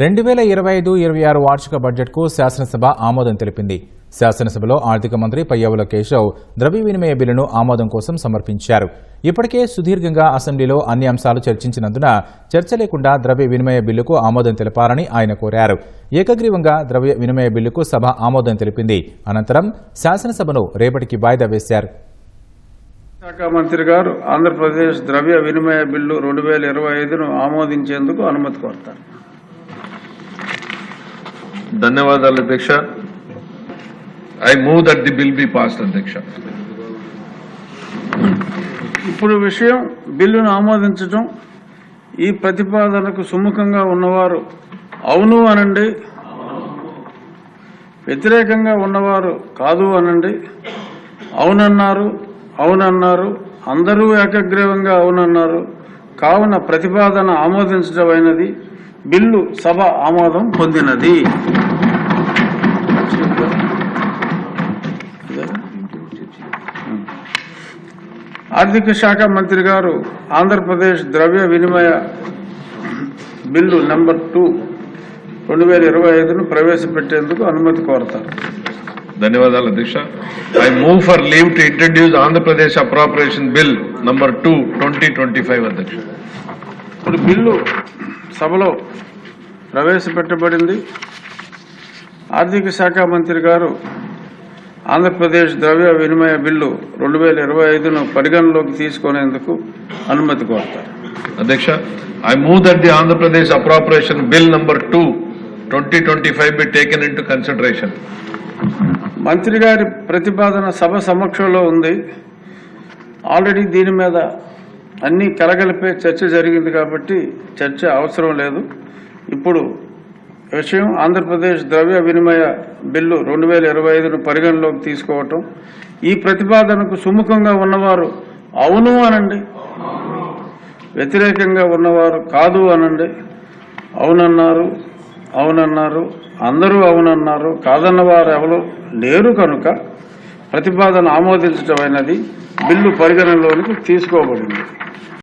రెండు వేల ఇరవై ఐదు ఇరవై ఆరు వార్షిక బడ్జెట్కు శాసనసభ ఆమోదం తెలిపింది. శాసనసభలో ఆర్థిక మంత్రి పయ్యవుల కేశవ్ ద్రవ్య వినిమయ బిల్లును ఆమోదం కోసం సమర్పించారు. ఇప్పటికే సుదీర్ఘంగా అసెంబ్లీలో అన్ని అంశాలు చర్చించినందున చర్చ లేకుండా ద్రవ్య వినిమయ బిల్లుకు ఆమోదం తెలపాలని ఆయన కోరారు. ఏకగ్రీవంగా ద్రవ్య వినిమయ బిల్లుకు సభ ఆమోదం తెలిపింది. అనంతరం శాసనసభను రేపటికి వాయిదా వేశారు. శాఖ మంత్రి గారు ఆంధ్రప్రదేశ్ ద్రవ్య వినిమయ బిల్లు రెండు వేల ఇరవై ఐదును ఆమోదించేందుకు అనుమతి కోరుతారు. ధన్యవాదాలు అధ్యక్ష. I move that the bill be passed అధ్యక్ష. ఇప్పుడు విషయం బిల్లును ఆమోదించడం ఈ ప్రతిపాదనకు సుముఖంగా ఉన్నవారు అవును అనండి వ్యతిరేకంగా ఉన్నవారు కాదు అనండి అవునన్నారు అవునన్నారు అందరూ ఏకగ్రీవంగా అవునన్నారు కావున ప్రతిపాదన ఆమోదించడమైనది బిల్లు సభ ఆమోదం పొందినది. ఆర్థిక శాఖ మంత్రి గారు ఆంధ్రప్రదేశ్ ద్రవ్య వినిమయ బిల్లు నెంబర్ టూ రెండు వేల ఇరవై ఐదును ప్రవేశపెట్టేందుకు అనుమతి కోరతారు. ధన్యవాదాలు అధ్యక్ష. I move for leave to introduce Andhra Pradesh appropriation bill number two twenty twenty five అధ్యక్ష. ఇప్పుడు బిల్లు సభలో ప్రవేశపెట్టబడింది. ఆర్థిక శాఖ మంత్రి గారు ఆంధ్రప్రదేశ్ ద్రవ్య వినిమయ బిల్లు రెండు వేల ఇరవై ఐదును పరిగణలోకి తీసుకునేందుకు అనుమతి కోరతారు. అధ్యక్ష I move that the Andhra Pradesh appropriation bill number two twenty twenty five be taken into consideration మంత్రి గారి ప్రతిపాదన సభ సమక్షంలో ఉంది. ఆల్రెడీ దీని మీద అన్నీ కలగలిపే చర్చ జరిగింది కాబట్టి చర్చ అవసరం లేదు. ఇప్పుడు విషయం ఆంధ్రప్రదేశ్ ద్రవ్య వినిమయ బిల్లు రెండు వేల ఇరవై ఐదును పరిగణలోకి తీసుకోవటం. ఈ ప్రతిపాదనకు సుముఖంగా ఉన్నవారు అవును అనండి. వ్యతిరేకంగా ఉన్నవారు కాదు అనండి. అవునన్నారు అవునన్నారు అందరూ అవునన్నారు కాదన్నవారు ఎవరు లేరు కనుక ప్రతిపాదన ఆమోదించడమైనది బిల్లు పరిగణనలోనికి తీసుకోబడింది.